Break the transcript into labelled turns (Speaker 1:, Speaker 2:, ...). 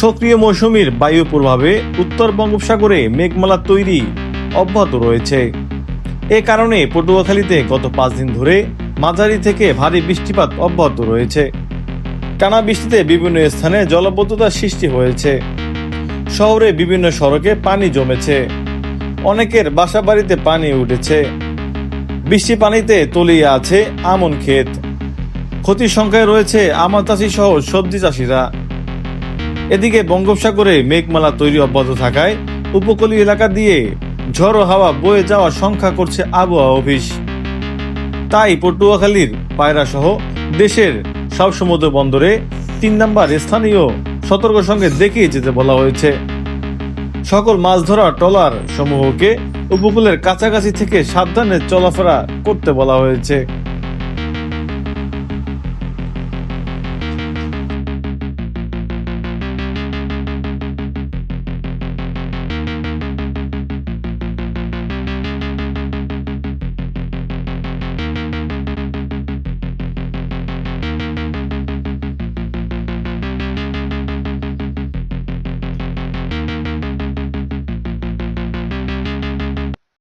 Speaker 1: সক্রিয় মৌসুমীর বায়ু প্রভাবে উত্তর বঙ্গোপসাগরে মেঘমালা তৈরি অব্যাহত রয়েছে। এ কারণে পটুয়াখালীতে গত পাঁচ দিন ধরে মাঝারি থেকে ভারী বৃষ্টিপাত অব্যাহত রয়েছে। টানা বৃষ্টিতে বিভিন্ন স্থানে জলবদ্ধতার সৃষ্টি হয়েছে। শহরে বিভিন্ন সড়কে পানি জমেছে। অনেকের বাসা বাড়িতে পানি উঠেছে। বৃষ্টি পানিতে তলিয়ে আছে আমন ক্ষেত। ক্ষতির সংখ্যায় রয়েছে আমা চাষি সহ সবজি চাষিরা। এদিকে বঙ্গোপসাগরে মেঘমালা তৈরি অব্যাহত থাকায় উপকূলীয় এলাকা দিয়ে ঝড়ো হাওয়া বয়ে যাওয়ার সংখ্যা করছে আবহাওয়া অফিস। তাই পটুয়াখালীর পায়রা সহ দেশের সব সমুদ্র বন্দরে তিন নাম্বার স্থানীয় সতর্ক সঙ্গে দেখিয়ে যেতে বলা হয়েছে। সকল মাছ ধরা ট্রলার সমূহকে উপকূলের কাছাকাছি থেকে সাবধানে চলাফেরা করতে বলা হয়েছে।